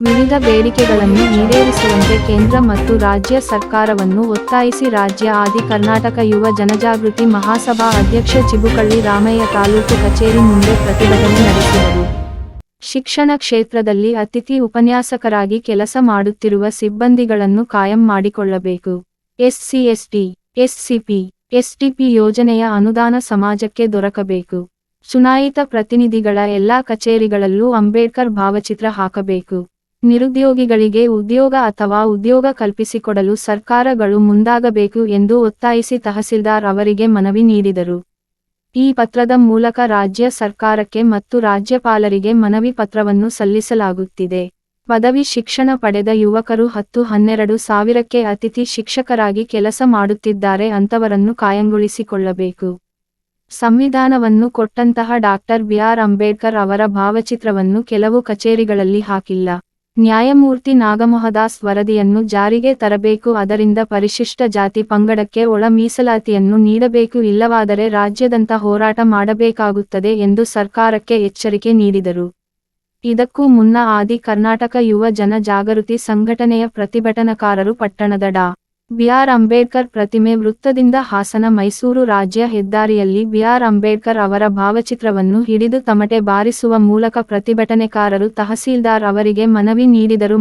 ವಿವಿಧ ಬೇಡಿಕೆಗಳನ್ನು ಈಡೇರಿಸುವಂತೆ ಕೇಂದ್ರ ಮತ್ತು ರಾಜ್ಯ ಸರ್ಕಾರವನ್ನು ಒತ್ತಾಯಿಸಿ ರಾಜ್ಯ ಆದಿ ಕರ್ನಾಟಕ ಯುವ ಜನಜಾಗೃತಿ ಮಹಾಸಭಾ ಅಧ್ಯಕ್ಷ ಚಿಬುಕಳ್ಳಿ ರಾಮಯ್ಯ ತಾಲೂಕು ಕಚೇರಿ ಮುಂದೆ ಪ್ರತಿಭಟನೆ ನಡೆಸಿದರು. ಶಿಕ್ಷಣ ಕ್ಷೇತ್ರದಲ್ಲಿ ಅತಿಥಿ ಉಪನ್ಯಾಸಕರಾಗಿ ಕೆಲಸ ಮಾಡುತ್ತಿರುವ ಸಿಬ್ಬಂದಿಗಳನ್ನು ಕಾಯಂ ಮಾಡಿಕೊಳ್ಳಬೇಕು. ಎಸ್ಸಿ, ಎಸ್ಟಿ, ಎಸ್ಸಿಪಿ, ಎಸ್ಟಿಪಿ ಯೋಜನೆಯ ಅನುದಾನ ಸಮಾಜಕ್ಕೆ ದೊರಕಬೇಕು. ಚುನಾಯಿತ ಪ್ರತಿನಿಧಿಗಳ ಎಲ್ಲಾ ಕಚೇರಿಗಳಲ್ಲೂ ಅಂಬೇಡ್ಕರ್ ಭಾವಚಿತ್ರ ಹಾಕಬೇಕು. ನಿರುದ್ಯೋಗಿಗಳಿಗೆ ಉದ್ಯೋಗ ಅಥವಾ ಉದ್ಯೋಗ ಕಲ್ಪಿಸಿಕೊಡಲು ಸರ್ಕಾರಗಳು ಮುಂದಾಗಬೇಕು ಎಂದು ಒತ್ತಾಯಿಸಿ ತಹಸೀಲ್ದಾರ್ ಅವರಿಗೆ ಮನವಿ ನೀಡಿದರು. ಈ ಪತ್ರದ ಮೂಲಕ ರಾಜ್ಯ ಸರ್ಕಾರಕ್ಕೆ ಮತ್ತು ರಾಜ್ಯಪಾಲರಿಗೆ ಮನವಿ ಪತ್ರವನ್ನು ಸಲ್ಲಿಸಲಾಗುತ್ತಿದೆ. ಪದವಿ ಶಿಕ್ಷಣ ಪಡೆದ ಯುವಕರು ಹತ್ತು ಹನ್ನೆರಡು ಸಾವಿರಕ್ಕೆ ಅತಿಥಿ ಶಿಕ್ಷಕರಾಗಿ ಕೆಲಸ ಮಾಡುತ್ತಿದ್ದಾರೆ ಅಂತವರನ್ನು ಕಾಯಂಗೊಳಿಸಿಕೊಳ್ಳಬೇಕು. ಸಂವಿಧಾನವನ್ನು ಕೊಟ್ಟಂತಹ ಡಾಕ್ಟರ್ ಬಿಆರ್ ಅಂಬೇಡ್ಕರ್ ಅವರ ಭಾವಚಿತ್ರವನ್ನು ಕೆಲವು ಕಚೇರಿಗಳಲ್ಲಿ ಹಾಕಿಲ್ಲ. ನ್ಯಾಯಮೂರ್ತಿ ನಾಗಮೋಹದಾಸ್ ವರದಿಯನ್ನು ಜಾರಿಗೆ ತರಬೇಕು, ಅದರಿಂದ ಪರಿಶಿಷ್ಟ ಜಾತಿ ಪಂಗಡಕ್ಕೆ ಒಳ ಮೀಸಲಾತಿಯನ್ನು ನೀಡಬೇಕು, ಇಲ್ಲವಾದರೆ ರಾಜ್ಯದಂತ ಹೋರಾಟ ಮಾಡಬೇಕಾಗುತ್ತದೆ ಎಂದು ಸರ್ಕಾರಕ್ಕೆ ಎಚ್ಚರಿಕೆ ನೀಡಿದರು. ಇದಕ್ಕೂ ಮುನ್ನ ಆದಿ ಕರ್ನಾಟಕ ಯುವ ಜನ ಜಾಗೃತಿ ಸಂಘಟನೆಯ ಪ್ರತಿಭಟನಾಕಾರರು ಪಟ್ಟಣದ ಡಾ. ಬಿಆರ್ ಅಂಬೇಡ್ಕರ್ ಪ್ರತಿಮೆ ವೃತ್ತದಿಂದ ಹಾಸನ ಮೈಸೂರು ರಾಜ್ಯ ಹೆದ್ದಾರಿಯಲ್ಲಿ ಬಿಆರ್ ಅಂಬೇಡ್ಕರ್ ಅವರ ಭಾವಚಿತ್ರವನ್ನು ಹಿಡಿದು ತಮಟೆ ಬಾರಿಸುವ ಮೂಲಕ ಪ್ರತಿಭಟನೆಕಾರರು ತಹಸೀಲ್ದಾರ್ ಅವರಿಗೆ ಮನವಿ ನೀಡಿದರು.